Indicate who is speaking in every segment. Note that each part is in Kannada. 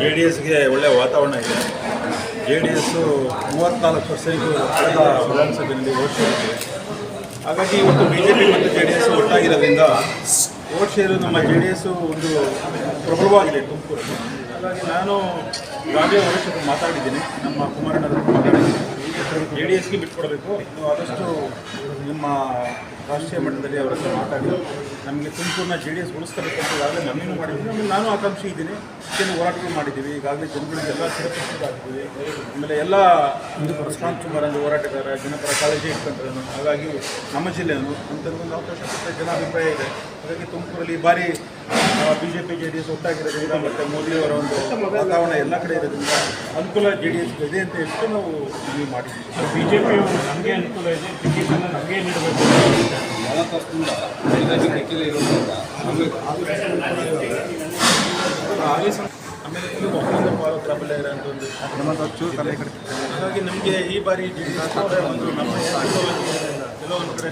Speaker 1: ಜೆ ಡಿ ಎಸ್ಗೆ ಒಳ್ಳೆಯ ವಾತಾವರಣ ಇದೆ. ಜೆ ಡಿ ಎಸ್ಸು ಮೂವತ್ತ್ನಾಲ್ಕು ಪರ್ಸೆಂಟು ಕಳೆದ ವಿಧಾನಸಭೆಯಲ್ಲಿ ಓಟ್ ಶೇರಿದೆ ಹಾಗಾಗಿ ಇವತ್ತು ಬಿ ಜೆ ಪಿ ಮತ್ತು ಜೆ ಡಿ ಎಸ್ ಒಟ್ಟಾಗಿರೋದ್ರಿಂದ ಓಟ್ ಶೇರು ನಮ್ಮ ಜೆ ಡಿ ಎಸ್ಸು ಒಂದು ಪ್ರಬಲವಾಗಿದೆ ತುಮಕೂರು. ಹಾಗಾಗಿ ನಾನು ರಾಜ್ಯ ವರಿಷ್ಠರು ಮಾತಾಡಿದ್ದೀನಿ. ನಮ್ಮ ಕುಮಾರಣ್ಣವರು ಮಾತಾಡಿದ್ದೀನಿ ಜೆ ಡಿ ಎಸ್ಗೆ ಬಿಟ್ಕೊಡ್ಬೇಕು. ನೀವು ಆದಷ್ಟು ನಿಮ್ಮ ರಾಷ್ಟ್ರೀಯ ಮಟ್ಟದಲ್ಲಿ ಅವರ ಹತ್ರ ಮಾತಾಡಿ. ನಮಗೆ ತುಮಕೂರಿನ ಜೆ ಡಿ ಎಸ್ ಉಳಿಸ್ಕೋಬೇಕು ಅಂತ ಈಗಾಗಲೇ ಮಾಡಿದ್ದೀವಿ ಆಮೇಲೆ ನಾನು ಆಕಾಂಕ್ಷಿ ಇದ್ದೀನಿ. ಕೆಲವು ಹೋರಾಟಗಳು ಮಾಡಿದ್ದೀವಿ. ಈಗಾಗಲೇ ಜನಗಳಿಗೆಲ್ಲ ಸಿರಪಿಸಿದ್ದೀವಿ ಆಮೇಲೆ ಎಲ್ಲ ಪ್ರಶಾಂತ್ ಕುಮಾರ್ ಅಂತ ಹೋರಾಟಗಾರ ಜನಪರ ಕಾಳಜಿ ಇಟ್ಕೊಂಡ್ರೆ ಹಾಗಾಗಿ ನಮ್ಮ ಜಿಲ್ಲೆಯನ್ನು ಅಂತ ಒಂದು ಅವಕಾಶ ಕೊಟ್ಟರೆ ಜನ ಅಭಿಪ್ರಾಯ ಇದೆ. ಹಾಗಾಗಿ ತುಮಕೂರಲ್ಲಿ ಈ ಬಾರಿ B J P J D S ಒಟ್ಟಾಗಿರೋದ್ರಿಂದ ಮತ್ತು ಮೋದಿಯವರ ಒಂದು ವಾತಾವರಣ ಎಲ್ಲ ಕಡೆ ಇರೋದ್ರಿಂದ ಅನುಕೂಲ ಜೆ ಡಿ ಎಸ್ ಇದೆ ಅಂತ ಹೇಳ್ಬಿಟ್ಟು ನಾವು ಮಾಡಿದ್ದೀವಿ.
Speaker 2: ಬಿ ಜೆ ಪಿ ನಮಗೆ ಅನುಕೂಲ ಇದೆ. ಟಿಕೆಟ್ ಅನ್ನು ನಮಗೆ ನೀಡಬೇಕು
Speaker 3: ನಲವತ್ತು ವರ್ಷದಿಂದ ಎಲ್ಲರಿಗೂ ಕಟ್ಟಿಲ್ಲ ಇರೋದ್ರಿಂದ
Speaker 1: ಆಮೇಲೆ ಇರೋಂಥ ಒಂದು ಹಾಗಾಗಿ ನಮಗೆ ಈ ಬಾರಿ ಒಂದು ನಮ್ಮ ಕೆಲವೊಂದು ಕಡೆ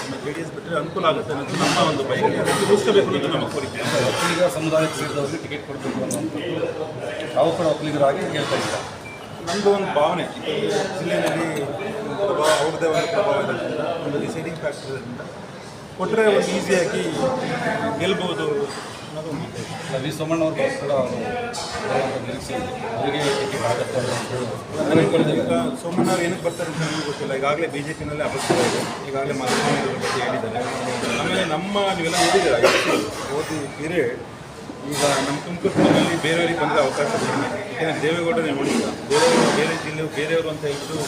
Speaker 1: ನಮ್ಮ ಜೆ ಡಿ ಎಸ್ ಬಿಟ್ಟರೆ ಅನುಕೂಲ ಆಗುತ್ತೆ ಅನ್ನೋದು ನಮ್ಮ ಒಂದು ಬಯಕೆ ಅನ್ನೋದು ನಮ್ಮ ಕೋರಿಕೆ
Speaker 3: ಒಕ್ಕಲಿಗ ಸಮುದಾಯಕ್ಕೆ ಸೇರಿದವರಿಗೆ ಟಿಕೆಟ್ ಕೊಡಬೇಕು ಅನ್ನುವಂಥದ್ದು ತಾವು ಕೂಡ ಒಕ್ಕಲಿಗರಾಗಿ ಹೇಳ್ತಾ ಇದ್ದಾರೆ
Speaker 1: ನಮ್ಮದು ಒಂದು ಭಾವನೆ. ಜಿಲ್ಲೆಯಲ್ಲಿ ಪ್ರಭಾವ ಅವ್ರದ್ದೇ ಒಂದು ಪ್ರಭಾವ ಇರೋದ್ರಿಂದ ಒಂದು ಡಿಸೈಡಿಂಗ್ ಫ್ಯಾಕ್ಟರ್ ಇರೋದ್ರಿಂದ ಕೊಟ್ಟರೆ ಒಂದು ಈಸಿಯಾಗಿ ಗೆಲ್ಬೋದು ಅನ್ನೋದು
Speaker 3: ವಿ ಸೋಮಣ್ಣ ಅವರು ಕೂಡ ನಿರೀಕ್ಷೆ ಅವರಿಗೆ
Speaker 1: ಸೋಮಣ್ಣ ಅವ್ರು ಏನಕ್ಕೆ ಬರ್ತಾರೆ ಅಂತ ನನಗೂ ಗೊತ್ತಿಲ್ಲ. ಈಗಾಗಲೇ ಬಿ ಜೆ ಪಿನಲ್ಲೇ ಅಪಸ್ಕಾರ ಇದೆ ಈಗಾಗಲೇ ಮಾಧ್ಯಮಗಳ ಬಗ್ಗೆ ಹೇಳಿದ್ದಾರೆ. ಆಮೇಲೆ ನಮ್ಮ ನೀವೆಲ್ಲ ಓದಿದ್ದೀರ ಓದಿ ಪೀರಿಯಡ್. ಈಗ ನಮ್ಮ ತುಮಕೂರಿನಲ್ಲಿ ಬೇರೆಯವರಿಗೆ ಬಂದ ಅವಕಾಶ ಕಡಿಮೆ ಯಾಕೆಂದರೆ ದೇವೇಗೌಡರೇ ನೋಡಿಲ್ಲ ದೇವೇಗೌಡ ಬೇರೆ ಜಿಲ್ಲೆ ಬೇರೆಯವರು ಅಂತ ಹೇಳಿದ್ರು.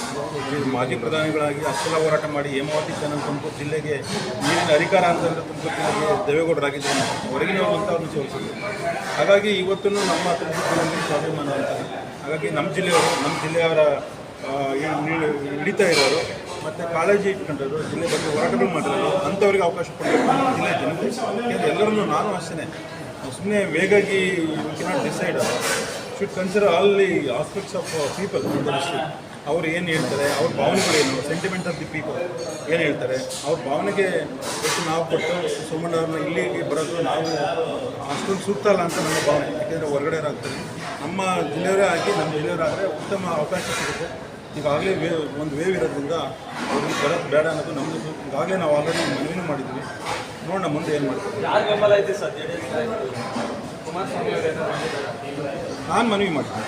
Speaker 1: ಮಾಜಿ ಪ್ರಧಾನಿಗಳಾಗಿ ಅಷ್ಟೆಲ್ಲ ಹೋರಾಟ ಮಾಡಿ ಹೇಮಾವತಿ ಚಾನಲ್ ತುಮಕೂರು ಜಿಲ್ಲೆಗೆ ನೀರಿನ ಅಧಿಕಾರ ಅಂತಂದರೆ ತುಮಕೂರು ಜಿಲ್ಲೆಗೆ ದೇವೇಗೌಡರಾಗಿದ್ದೇನೆ ಹೊರಗಿನವರು ಅಂತ ಅವ್ರನ್ನ ಸೇವಿಸಿದ್ರು ಹಾಗಾಗಿ ಇವತ್ತೂ ನಮ್ಮ ತುಮಕೂರು ಜಿಲ್ಲೆಯಲ್ಲಿ ಸ್ವಾಭಿಮಾನ ಅಂತ ಹಾಗಾಗಿ ನಮ್ಮ ಜಿಲ್ಲೆಯವರು, ನಮ್ಮ ಜಿಲ್ಲೆಯವರ ಏನು ಹಿಡಿತಾ ಇರೋರು, ಮತ್ತು ಕಾಲೇಜಿ ಇಟ್ಕೊಂಡರು ಜಿಲ್ಲೆ ಬಗ್ಗೆ ಹೋರಾಟಗಳು ಮಾಡಿರೋರು, ಅಂಥವ್ರಿಗೆ ಅವಕಾಶ ಕೊಡಬೇಕು ಜಿಲ್ಲೆ ಜನತೆ. ಎಲ್ಲರನ್ನೂ ನಾನು ಅಷ್ಟೇ ಸುಮ್ಮನೆ ವೇಗಾಗಿ decide should consider all the aspects of people ಅವ್ರು ಏನು ಹೇಳ್ತಾರೆ, ಅವ್ರ ಭಾವನೆಗಳೇನು ಸೆಂಟಿಮೆಂಟ್ ಆಫ್ ದಿ ಪೀಪಲ್ ಏನು ಹೇಳ್ತಾರೆ, ಅವ್ರ ಭಾವನೆಗೆ ಎಷ್ಟು ನಾವು ಕೊಟ್ಟು ಸೋಮಣ್ಣ ಅವ್ರನ್ನ ಇಲ್ಲಿಗೆ ಬರೋದು ನಾವು ಅಷ್ಟೊಂದು ಸೂಕ್ತ ಅಲ್ಲ ಅಂತ ನಮ್ಮ ಭಾವನೆ. ಯಾಕೆಂದರೆ ಹೊರಗಡೆ ಆಗ್ತಾರೆ ನಮ್ಮ ಜಿಲ್ಲೆಯವರೇ ಆಗಿ ನಮ್ಮ ಜಿಲ್ಲೆಯವರಾದರೆ ಉತ್ತಮ ಅವಕಾಶ ಸಿಗುತ್ತೆ. ಈಗಾಗಲೇ ವೇ, ಒಂದು ವೇವ್ ಇರೋದ್ರಿಂದ ಅವ್ರಿಗೆ ಬರೋದು ಬೇಡ ಅನ್ನೋದು ನಮ್ಮದು ಈಗಾಗಲೇ ನಾವು ಆಲ್ರೆಡಿ ಮನವಿನೂ ಮಾಡಿದ್ವಿ. ನೋಡೋಣ ಮುಂದೆ ಏನು
Speaker 2: ಮಾಡ್ತಾರೆ.
Speaker 1: ನಾನು ಮನವಿ ಮಾಡ್ತೀನಿ.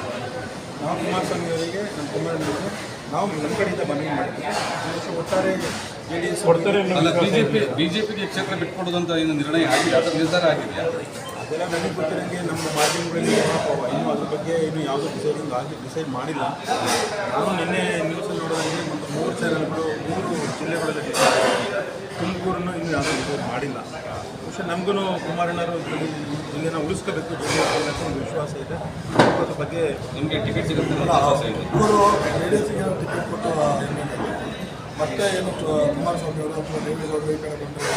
Speaker 1: ನಾವು ಕುಮಾರಸ್ವಾಮಿ ಅವರಿಗೆ ನಮ್ಮ ಕುಮಾರಸ್ವಾಮಿ ನಾವು ನಮ್ಮ ಕಡೆಯಿಂದ ಮನವಿ ಮಾಡ್ತೀವಿ. ಒಟ್ಟಾರೆ ಜೆ ಡಿ ಎಸ್
Speaker 2: ಕೊಡ್ತಾರೆ
Speaker 3: ಅಲ್ಲ ಬಿಜೆಪಿ ಬಿಜೆಪಿಗೆ ಕ್ಷೇತ್ರ ಬಿಟ್ಕೊಡೋದಂತ ಏನು ನಿರ್ಣಯ ಆಗಿದೆ ಅದರ ನಿರ್ಧಾರ ಆಗಿದೆಯಾ?
Speaker 1: ಅದೆಲ್ಲ ನನಗೆ ಗೊತ್ತಿರೋಂಗೆ ನಮ್ಮ ಮಾಧ್ಯಮಗಳಲ್ಲಿ. ಇನ್ನೂ ಅದ್ರ ಬಗ್ಗೆ ಇನ್ನೂ ಯಾವುದೋ ಡಿಸೈಡಿಂಗ್ ಆಗಿ ಡಿಸೈಡ್ ಮಾಡಿಲ್ಲ. ನಾನು ನಿನ್ನೆ ನ್ಯೂಸಲ್ಲಿ ನೋಡೋದಂಗೆ ಮತ್ತು ಮೂರು ಚಾನಲ್ಗಳು ಮೂರು ಜಿಲ್ಲೆಗಳಲ್ಲಿ ಡಿಸೈಡ್ ಆಗಿದೆ. ತುಮಕೂರನ್ನು ಇನ್ನು ಯಾರು ಮಾಡಿಲ್ಲ. ಬಹುಶಃ ನಮಗೂ ಕುಮಾರಣ್ಣರು ಈ ಜಿಲ್ಲೆನ ಉಳಿಸ್ಕೋಬೇಕು ಜಿಲ್ಲೆ ಒಂದು ವಿಶ್ವಾಸ ಇದೆ. ಅದ್ರ ಬಗ್ಗೆ
Speaker 3: ನಿಮಗೆ ಟಿಕೆಟ್ ಸಿಗುತ್ತೆ
Speaker 4: ಎಸ್ಗೆ ಟಿಕೆಟ್ ಕೊಟ್ಟು ಮತ್ತೆ ಏನು ಕುಮಾರಸ್ವಾಮಿ ಅವರು ಅಥವಾ ದೇವೇಗೌಡರು ಈ ಕಡೆ ಬಂದರೆ?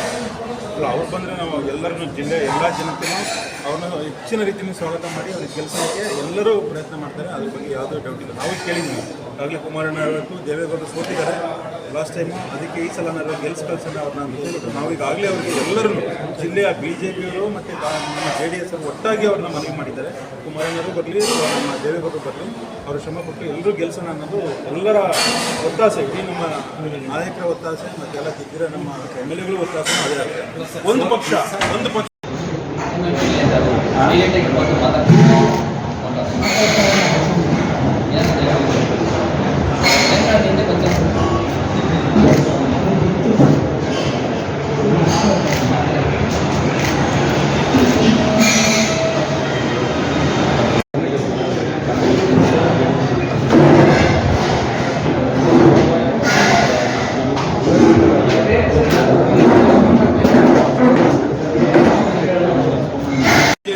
Speaker 1: ಅಲ್ಲ ಅವ್ರು ಬಂದರೆ ನಾವು ಎಲ್ಲರನ್ನೂ ಜಿಲ್ಲೆ ಎಲ್ಲ ಜನತೆನೂ ಅವ್ರನ್ನ ಹೆಚ್ಚಿನ ರೀತಿಯಲ್ಲಿ ಸ್ವಾಗತ ಮಾಡಿ ಅವ್ರಿಗೆ ಕೆಲಸಕ್ಕೆ ಎಲ್ಲರೂ ಪ್ರಯತ್ನ ಮಾಡ್ತಾರೆ. ಅದ್ರ ಬಗ್ಗೆ ಯಾವುದೇ ಡೌಟ್ ಇಲ್ಲ. ನಾವು ಕೇಳಿದ್ವಿ ಆಗಲೇ ಕುಮಾರಣ್ಣ ಅವತ್ತು ದೇವೇಗೌಡರು ಸೋತಿದ್ದಾರೆ. ಲಾಸ್ಟ್ ಟೈಮು ಅದಕ್ಕೆ ಈ ಸಲ ನಾವು ಗೆಲ್ಸ್ ಕಳ್ಸೋಣ ಅವ್ರನ್ನ ಹೇಳ್ಬಿಟ್ಟು ನಾವು ಈಗಾಗಲೇ ಅವರಿಗೆ ಎಲ್ಲರೂ ಜಿಲ್ಲೆಯ ಬಿ ಜೆ ಪಿಯವರು ಮತ್ತು ನಮ್ಮ ಜೆ ಡಿ ಎಸ್ ಅವರು ಒಟ್ಟಾಗಿ ಅವ್ರನ್ನ ಮನವಿ ಮಾಡಿದ್ದಾರೆ. ಕುಮಾರಣ್ಣರು ಬರಲಿ, ನಮ್ಮ ದೇವೇಗೌಡರು ಬರಲಿ, ಅವರು ಶ್ರಮ ಕೊಟ್ಟು ಎಲ್ಲರೂ ಗೆಲ್ಸೋಣ ಅನ್ನೋದು ಎಲ್ಲರ ಒತ್ತಾಸೆ, ಇಡೀ ನಮ್ಮ ನಾಯಕರ ಒತ್ತಾಸೆ ಮತ್ತು ಎಲ್ಲ ಗೆದ್ದಿರ ನಮ್ಮ ಎಂ ಎಲ್ ಎಗಳು ಒತ್ತಾಸೆ ಅದೇ ಒಂದು ಪಕ್ಷ ಒಂದು ಪಕ್ಷ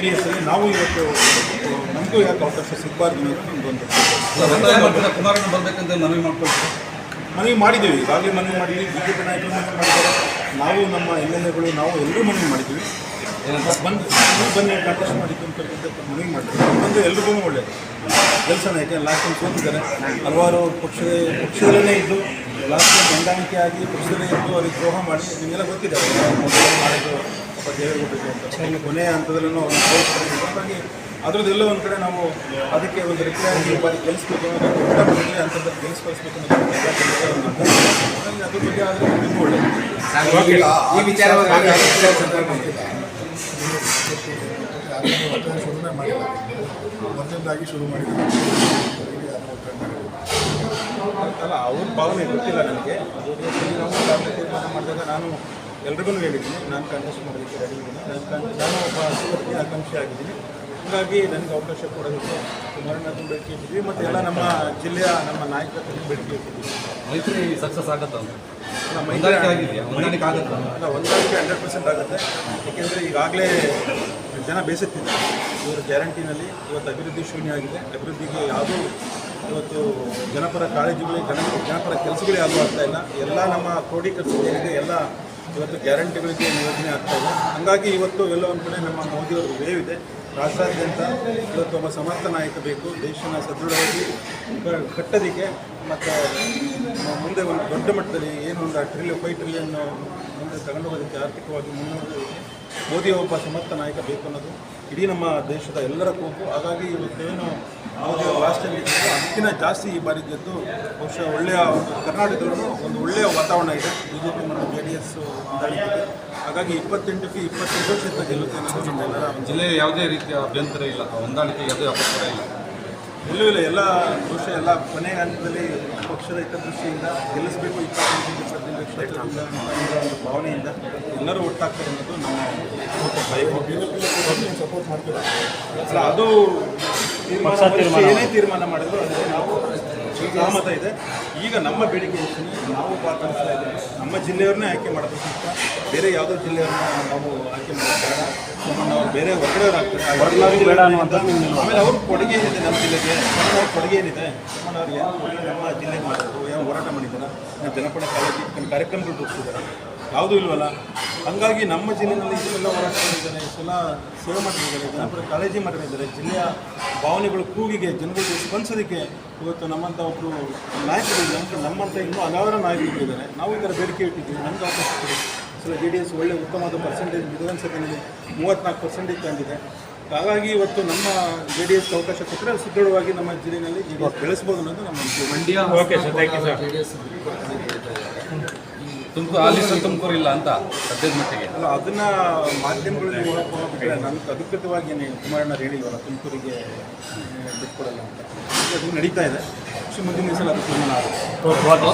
Speaker 1: ಡಿ ಎಸ್ ಅಲ್ಲಿ ನಾವು ಇವತ್ತು ನಮಗೂ ಯಾಕೆ ಅವಕಾಶ ಸಿಗಬಾರ್ದು ಅನ್ನೋದು
Speaker 3: ಕುಮಾರಣ್ಣ ಬರಬೇಕಂತ ಮನವಿ
Speaker 1: ಮಾಡಿದ್ದೀವಿ. ಈಗಾಗಲೇ ಮನವಿ ಮಾಡಿದ್ದೀವಿ. ಬಿ ಜೆ ಪಿ ನಾಯಕರು ಮನವಿ ಮಾಡಿದ್ದಾರೆ. ನಾವು ನಮ್ಮ ಎಂ ಎಲ್ ಎಗಳು ನಾವು ಎಲ್ಲರೂ ಮನವಿ ಮಾಡಿದ್ದೀವಿ. ಬಂದು ಬನ್ನಿ ಕಾಂಗ್ರೆಸ್ ಮಾಡಿದ್ದು ಅಂತಕ್ಕಂಥ ಮನವಿ ಮಾಡಿದ್ದೀವಿ. ಬಂದು ಎಲ್ರಿಗೂ ಒಳ್ಳೆಯದು ಕೆಲಸನ ಯಾಕೆ ಲಾಸ್ಟ್ ಟೈಮ್ ಸೋತಿದ್ದಾರೆ. ಹಲವಾರು ಪಕ್ಷ ಪಕ್ಷದಲ್ಲೇ ಇದ್ದು ಲಾಸ್ಟ್ ಟೈಮ್ ಹೊಂದಾಣಿಕೆ ಆಗಿ ಪಕ್ಷದಲ್ಲೇ ಇದ್ದು ಅವ್ರಿಗೆ ದ್ರೋಹ ಮಾಡಿ ನಿಮಗೆಲ್ಲ ಗೊತ್ತಿದೆ. ಮಾಡಿದ್ದು ಅಥವಾ ದೇವೇಗೌಡರಿಗೆ ಅಂತ. ಕೊನೆಯ ಹಂತದಲ್ಲೂ ಅವ್ರನ್ನ ಹಾಗಾಗಿ ಅದರದ್ದೆಲ್ಲ ಒಂದು ಕಡೆ ನಾವು ಅದಕ್ಕೆ ಒಂದು ಈ ಬಾರಿ ಗೆಲ್ಲಿಸ್ಬೇಕು ಅನ್ನೋದು ಹಂತದಲ್ಲಿ ಗೆಲ್ಲಿಸ್ಕೊಳಿಸ್ಬೇಕು ಅನ್ನೋದು ಅದ್ರ ಬಗ್ಗೆ ಆದರೆ ಇನ್ನೂ ಒಳ್ಳೆಯದು
Speaker 2: ಈ ವಿಚಾರವಾಗಿ
Speaker 4: ಮಾಡಿಲ್ಲ ಮೊದಲನೇದಾಗಿ ಶುರು ಮಾಡಿದ್ದಾರೆ
Speaker 1: ಅಲ್ಲ ಅವ್ರ ಭಾವನೆ ಗೊತ್ತಿಲ್ಲ ನನಗೆ. ನಾವು ಮಾಡಿದಾಗ ನಾನು ಎಲ್ರಿಗೂ ಹೇಳಿದ್ದೀನಿ. ನಾನು ಕಂಟೆಸ್ಟ್ ಮಾಡೋದಕ್ಕೆ ರೆಡಿ ನಾನು ನಾನು ಒಬ್ಬ ಆಕಾಂಕ್ಷಿ ಆಗಿದ್ದೀನಿ. ಹೀಗಾಗಿ ನನಗೆ ಅವಕಾಶ ಕೊಡೋದಕ್ಕೆ ಕುಮಾರಣ್ಣ ಬೇಡಿಕೆ ಇಟ್ಟಿದ್ವಿ ಮತ್ತು ಎಲ್ಲ ನಮ್ಮ ಜಿಲ್ಲೆಯ ನಮ್ಮ ನಾಯಕತ್ವಕ್ಕೆ ಬೇಡಿಕೆ
Speaker 3: ಮೈತ್ರಿ ಸಕ್ಸಸ್ ಆಗುತ್ತೆ?
Speaker 1: ಅಲ್ಲ,
Speaker 3: ಹೊಂದಾಣಿಕೆ ಆಗಿದೆಯಾ? ಹೊಂದಾಣಿಕೆ ಆಗುತ್ತೆ?
Speaker 1: ಅಲ್ಲ ಹೊಂದಾಣಿಕೆ ಹಂಡ್ರೆಡ್ ಪರ್ಸೆಂಟ್ ಆಗುತ್ತೆ. ಏಕೆಂದರೆ ಈಗಾಗಲೇ ಜನ ಬೇಸತ್ತಿದ್ದಾರೆ. ಇವರ ಗ್ಯಾರಂಟಿನಲ್ಲಿ ಇವತ್ತು ಅಭಿವೃದ್ಧಿ ಶೂನ್ಯ ಆಗಿದೆ. ಅಭಿವೃದ್ಧಿಗೆ ಯಾವುದೂ ಇವತ್ತು ಜನಪರ ಕಾಳಜಿಗಳು ಜನ ಜನಪರ ಕೆಲಸಗಳೇ ಯಾವುದೂ ಆಗ್ತಾ ಇಲ್ಲ. ಎಲ್ಲ ನಮ್ಮ ಕ್ರೋಢೀಕರಿಸಿದ ಏನಿದೆ ಎಲ್ಲ ಇವತ್ತು ಗ್ಯಾರಂಟಿಗಳಿಗೆ ಯೋಜನೆ ಆಗ್ತಾ ಇದೆ. ಹಾಗಾಗಿ ಇವತ್ತು ಎಲ್ಲ ಒಂದು ಕಡೆ ನಮ್ಮ ಮೋದಿಯವರು ವೇವ್ ಇದೆ. ರಾಷ್ಟ್ರಾದ್ಯಂತ ಇವತ್ತು ಒಬ್ಬ ಸಮರ್ಥ ನಾಯಕ ಬೇಕು. ದೇಶನ ಸದೃಢವಾಗಿ ಕಟ್ಟೋದಕ್ಕೆ ಮತ್ತು ಮುಂದೆ ಒಂದು ದೊಡ್ಡ ಮಟ್ಟದಲ್ಲಿ ಏನು ಒಂದು ಟ್ರಿಲಿಯನ್ ಫೈವ್ ಟ್ರಿಲಿಯನ್ ಮುಂದೆ ತಗೊಂಡು ಹೋಗೋದಕ್ಕೆ ಆರ್ಥಿಕವಾಗಿ ಮುನ್ನೋದು ಮೋದಿ ಒಬ್ಬ ಸಮರ್ಥ ನಾಯಕ ಬೇಕು ಅನ್ನೋದು ಇಡೀ ನಮ್ಮ ದೇಶದ ಎಲ್ಲರ ಕೂಗು ಹಾಗಾಗಿ ಇವತ್ತೇನು ಮೋದಿ ಲಾಸ್ಟ್ ಅದಕ್ಕಿಂತ ಜಾಸ್ತಿ ಈ ಬಾರಿ ಗೆದ್ದು ಬಹುಶಃ ಒಳ್ಳೆಯ ಒಂದು ಕರ್ನಾಟಕದಲ್ಲೂ ಒಂದು ಒಳ್ಳೆಯ ವಾತಾವರಣ ಇದೆ. ಬಿ ಜೆ ಪಿ ಮತ್ತು ಜೆ ಡಿ ಎಸ್ ಹಾಗಾಗಿ ಇಪ್ಪತ್ತೆಂಟಕ್ಕೆ ಇಪ್ಪತ್ತೆಂಟು ಕ್ಷೇತ್ರ ಗೆಲ್ಲುತ್ತೆ ಅನ್ನೋದು ನಮ್ಮೆಲ್ಲರ ಒಂದು
Speaker 3: ಜಿಲ್ಲೆಯ ಯಾವುದೇ ರೀತಿಯ ಅಭ್ಯಂತರ ಇಲ್ಲ ಹೊಂದಾಣಿಕೆ ಯಾವುದೇ ಅಭ್ಯಂತರ ಇಲ್ಲ.
Speaker 1: ಎಲ್ಲೂ ಇಲ್ಲ ಎಲ್ಲ ದೃಶ್ಯ ಎಲ್ಲ ಕೊನೆಯ ಹಂತದಲ್ಲಿ ಪಕ್ಷದ ಹಿತದೃಷ್ಟಿಯಿಂದ ಗೆಲ್ಲಿಸಬೇಕು ಇಪ್ಪತ್ತೆಂಟು ಇಪ್ಪತ್ತೆಂಟು ಕ್ಷೇತ್ರದಿಂದ ಒಂದು ಭಾವನೆಯಿಂದ ಎಲ್ಲರೂ ಒಟ್ಟಾಗ್ತಾರೆ ಅನ್ನೋದು ನಮ್ಮ ಭಯ
Speaker 4: ಸಪೋರ್ಟ್ ಮಾಡ್ತೀರಾ
Speaker 1: ಅಲ್ಲ ಅದು ತೀರ್ಮಾನ ಏನೇ ತೀರ್ಮಾನ ಮಾಡಿದ್ರು ಅದಕ್ಕೆ ನಾವು ಸಹಮತ ಇದೆ. ಈಗ ನಮ್ಮ ಬೇಡಿಕೆ ನಾವು ಪಾತ್ರ ಇದ್ದೇವೆ. ನಮ್ಮ ಜಿಲ್ಲೆಯವ್ರನ್ನೇ ಆಯ್ಕೆ ಮಾಡಬೇಕು ಅಂತ. ಬೇರೆ ಯಾವುದೋ ಜಿಲ್ಲೆಯವ್ರನ್ನ ನಾವು ಆಯ್ಕೆ ಮಾಡೋದು ಬೇಡ. ನಮ್ಮನ್ನು ಅವ್ರು ಬೇರೆ ಹೊರಗಡೆಯವ್ರು ಬೇಡ ಆಮೇಲೆ ಅವ್ರ ಕೊಡುಗೆ ಏನಿದೆ ನಮ್ಮ ಜಿಲ್ಲೆಗೆ? ಅವ್ರ ಕೊಡುಗೆ ಏನಿದೆ? ಅವ್ರು ಏನು ಕೊಡುಗೆ ನಮ್ಮ ಜಿಲ್ಲೆಗೆ ಮಾಡೋದು ಏನು ಹೋರಾಟ ಮಾಡಿದ್ದಾರೆ? ನಾವು ಜನಪದ ಕಾಲೇಜಿಗೆ ಕಾರ್ಯಕ್ರಮಗಳು ರೂಪಿಸಿದ್ದಾರೆ? ಯಾವುದೂ ಇಲ್ವಲ್ಲ? ಹಂಗಾಗಿ ನಮ್ಮ ಜಿಲ್ಲೆಯಲ್ಲಿ ಇಷ್ಟೆಲ್ಲ ಹೋರಾಟಗಳಿದ್ದಾರೆ ಇಷ್ಟೆಲ್ಲ ಸೇವೆ ಮಾಡಿದ್ದಾರೆ ಜನಪರ ಕಾಳಜಿ ಮಾಡಿದ್ದಾರೆ ಜಿಲ್ಲೆಯ ಭಾವನೆಗಳು ಕೂಗಿಗೆ ಜನಗಳಿಗೆ ಸ್ಪಂದಿಸೋದಕ್ಕೆ ಇವತ್ತು ನಮ್ಮಂಥ ಒಬ್ಬರು ನಾಯಕರು ನಮ್ಮ ನಮ್ಮಂಥ ಇನ್ನೂ ಹಲವಾರು ನಾಯಕರಿದ್ದಾರೆ ನಾವು ಈ ಥರ ಬೇಡಿಕೆ ಇಟ್ಟಿದ್ದೀವಿ. ನಮ್ಗೆ ಅವಕಾಶ ಕೊಡಿ. ಸೊ ಜೆ ಡಿ ಎಸ್ ಒಳ್ಳೆ ಉತ್ತಮವಾದ ಪರ್ಸೆಂಟೇಜ್ ವಿಧಾನಸಭೆಯಲ್ಲಿ ಮೂವತ್ತ್ನಾಲ್ಕು ಪರ್ಸೆಂಟೇಜ್ ತಂದಿದೆ. ಹಾಗಾಗಿ ಇವತ್ತು ನಮ್ಮ ಜೆ ಡಿ ಎಸ್ ಅವಕಾಶ ಕೊಟ್ಟರೆ ಸುದೃಢವಾಗಿ ನಮ್ಮ ಜಿಲ್ಲೆಯಲ್ಲಿ ಜೆ ಡಿ ಎಸ್ ಬೆಳೆಸ್ಬೋದು ಅನ್ನೋದು ನಮ್ಮ.
Speaker 3: Mandya okay sir thank you sir Tumakuru Tumakuru ಇಲ್ಲ ಅಂತ ಸದ್ಯದ ಮಟ್ಟಿಗೆ.
Speaker 1: ಅಲ್ಲ ಅದನ್ನ ಮಾಧ್ಯಮಗಳಲ್ಲಿ ಹೇಳಿದ್ರೆ ಹೋಗ್ಬಿಟ್ರೆ ನನಗೆ ಅಧಿಕೃತವಾಗಿ ಏನು ಕುಮಾರಣ್ಣ ಹೇಳಿವಲ್ಲ ತುಮಕೂರಿಗೆ ಬಿಟ್ಕೊಡಲ್ಲ ಅಂತ. ಅದು ನಡೀತಾ ಇದೆ. ಮುಂದಿನ ಸಲ ಅದು